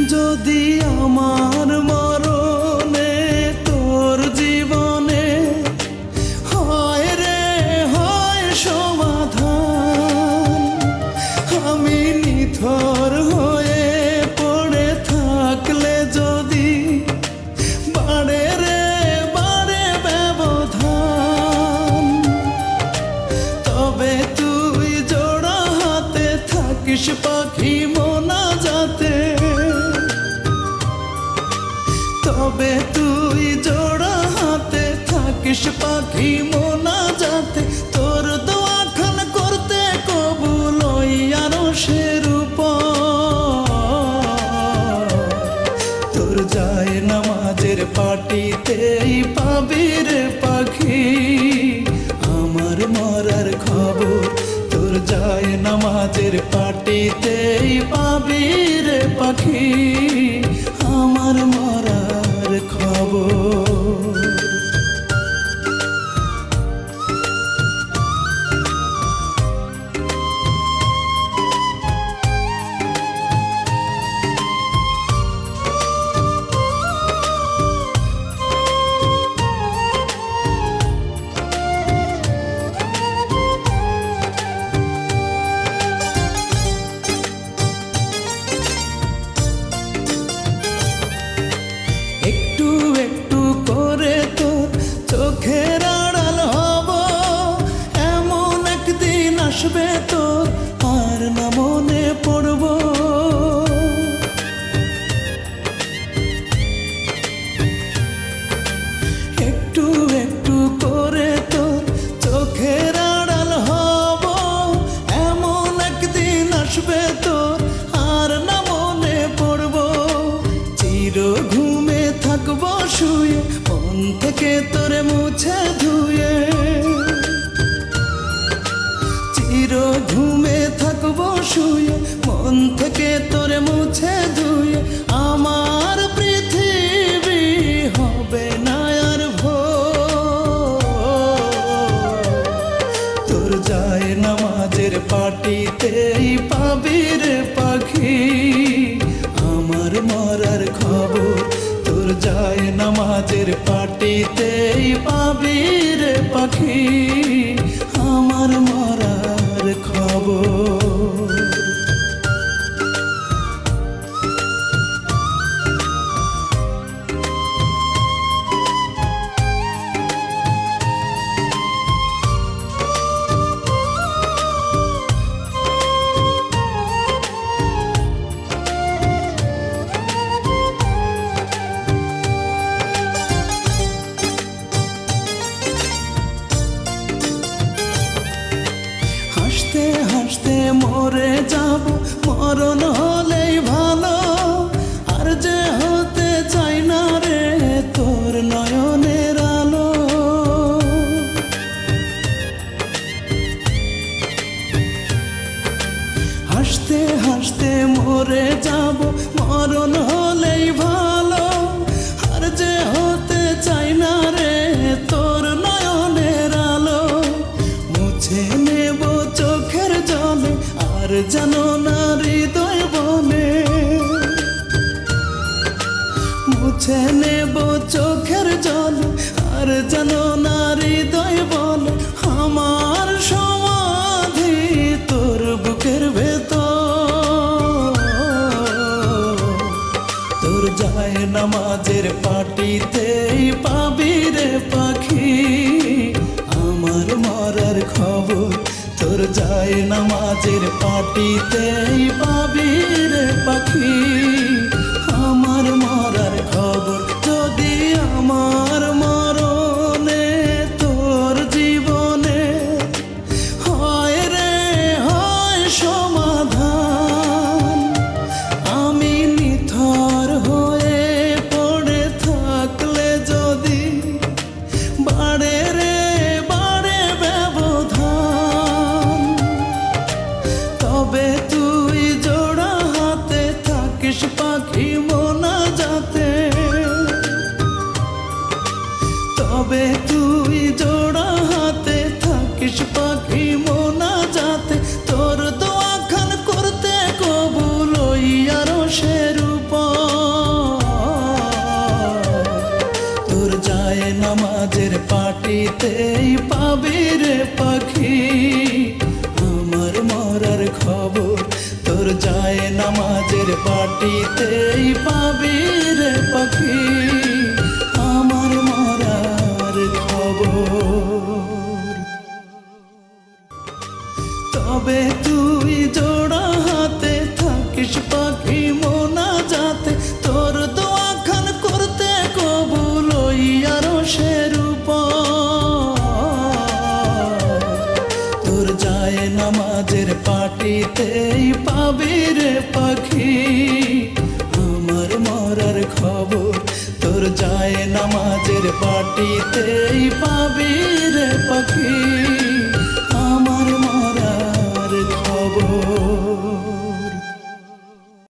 যদি আমার মরণে তোর জীবনে হয় রে, হয় সমাধান, আমি নিথর হয়ে পড়ে থাকলে যদি বাড়ে রে, বাড়ে ব্যবধান, তবে তুই জোড়া হাতে থাকিস পাখি। পাটিতেই পাবির পাখি। আমার মরার খবর তোর যায় নামাজের পাটিতেই পাবির পাখি। চোখের আড়াল হব। এমন একদিন আসবে তোর চির ঘুমে থাকব শুয়ে, মন থেকে তোরে মুছে ধুয়ে, আমার পৃথিবী হবে না আর ভোর। তোর যায় নামাজের পাটিতেই পাবির পাখি, আমার মরার খবর, তোর যায় নামাজের পাটিতেই পাবির পাখি, আমার মরার খবর। মরে যাব মরণ হলেই ভালো। আর যে হতে চাই না রে জানো না হৃদয় বনে? মুছে নেব চোখের জল, আর জানো না হৃদয় বল আমার সমাধি তোর বুকের ভেতর। তোর যায় নামাজের পাটিতেই পাবি নামাজের পাটিতেই পাবি রে পাখি। তুই জোড়া হাতে থাকিস পাখি, মোনা যাতে তোর দোয়া খান করতে কবুল আরও সের তোর যায় নামাজের পাটিতেই পাবি রে পাখি। আমার মরার খবর, তোর যায় নামাজের পাটিতেই পাবি রে পাখি। তবে তুই জোড়া হাতে থাকিস পাখি মোনা যাতে তোর দোয়া খান করতে কবুল আরও সেরূপ তোর যায় নামাজের পাটিতেই পাবি রে পাখি যায় নামাজের পাটিতেই পাবি রে পাখি আমার মরার খবর।